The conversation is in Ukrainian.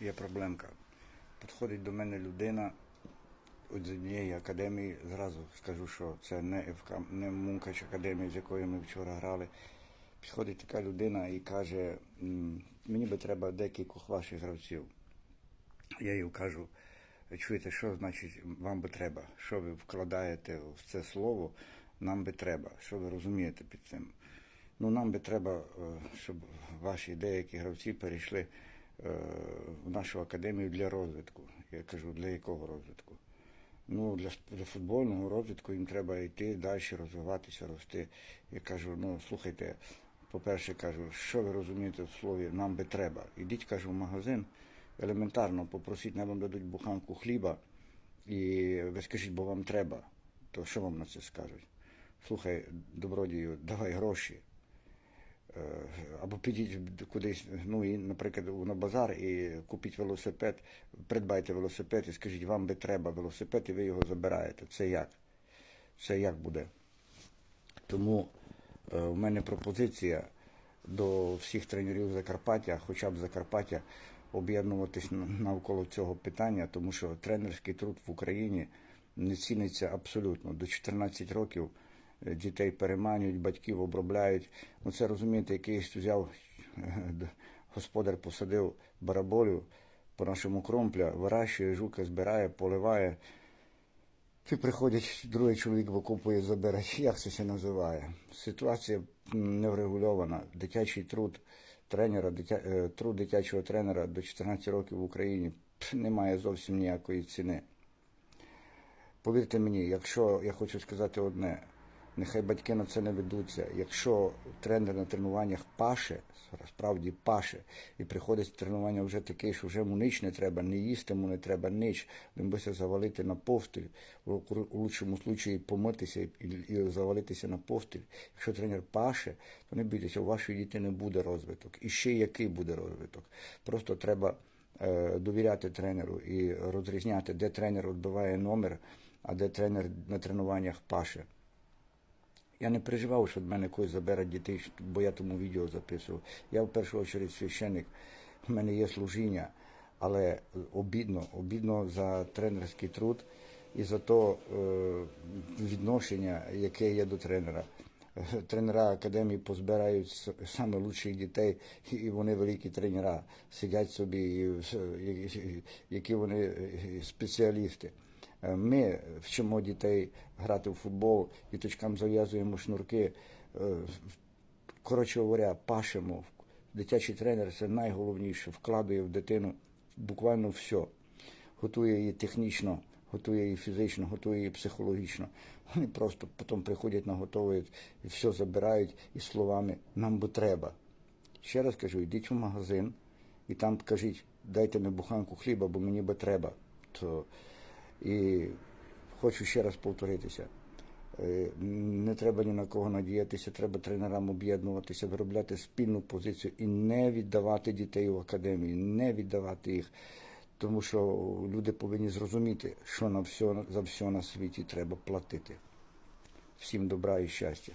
є проблемка. Підходить до мене людина от з однієї академії, зразу скажу, що це не ФК, не Мункач академія, з якою ми вчора грали. Підходить така людина і каже, мені би треба декількох ваших гравців. Я їй кажу, чуєте, що значить вам би треба? Що ви вкладаєте в це слово? Нам би треба. Що ви розумієте під цим? Ну, нам би треба, е, щоб ваші деякі гравці перейшли в нашу академію для розвитку. Я кажу, для якого розвитку? Ну, для, для футбольного розвитку їм треба йти далі, розвиватися, рости. Я кажу, ну слухайте, по-перше, кажу, що ви розумієте в слові нам би треба. Ідіть, кажу, в магазин, елементарно попросіть, не вам дадуть буханку хліба, і ви скажіть, бо вам треба. То що вам на це скажуть? Слухай, добродію, давай гроші. Е, Або підіть кудись, ну і, наприклад, на базар і купіть велосипед, придбайте велосипед і скажіть, вам би треба велосипед, і ви його забираєте. Це як? Це як буде? Тому е, в мене пропозиція до всіх тренерів Закарпаття, хоча б Закарпаття, об'єднуватись навколо цього питання, тому що тренерський труд в Україні не ціниться абсолютно. До 14 років дітей переманюють, батьків обробляють. Ну це розумієте, якийсь взяв е, господар посадив бараболю по нашому кромпля, вирощує, жука збирає, поливає. Ти приходить, другий чоловік викупує, забере. Як це все називає? Ситуація м, неврегульована. Дитячий труд тренера, дитя, е, труд дитячого тренера до 14 років в Україні пф, не має зовсім ніякої ціни. Повірте мені, якщо я хочу сказати одне, нехай батьки на це не ведуться. Якщо тренер на тренуваннях паше, справді паше, і приходить тренування вже такий, що вже йому ніч не треба, не їсти йому не треба ніч, він би завалити на повстиль, у лучшому случаї помитися і, і завалитися на повстиль. Якщо тренер паше, то не бійтеся, у вашої дитини буде розвиток. І ще який буде розвиток. Просто треба е, довіряти тренеру і розрізняти, де тренер відбиває номер, а де тренер на тренуваннях паше. Я не переживав, що від мене когось забере дітей, бо я тому відео записував. Я в першу чергу священник, в мене є служіння, але обідно, обідно за тренерський труд і за то е, відношення, яке є до тренера. Тренера академії позбирають саме лучших дітей, і вони великі тренера, сидять собі, які вони спеціалісти. Е, Ми вчимо дітей грати в футбол, діточкам зав'язуємо шнурки. Е, Коротше говоря, пашемо. Дитячий тренер це найголовніше, вкладує в дитину буквально все. Готує її технічно, готує її фізично, готує її психологічно. Вони просто потім приходять, наготовують і все забирають і словами нам би треба. Ще раз кажу, йдіть в магазин і там кажіть, дайте мені буханку хліба, бо мені би треба. То, і хочу ще раз повторитися. Е, Не треба ні на кого надіятися, треба тренерам об'єднуватися, виробляти спільну позицію і не віддавати дітей в академію, не віддавати їх. Тому що люди повинні зрозуміти, що на все, за все на світі треба платити. Всім добра і щастя.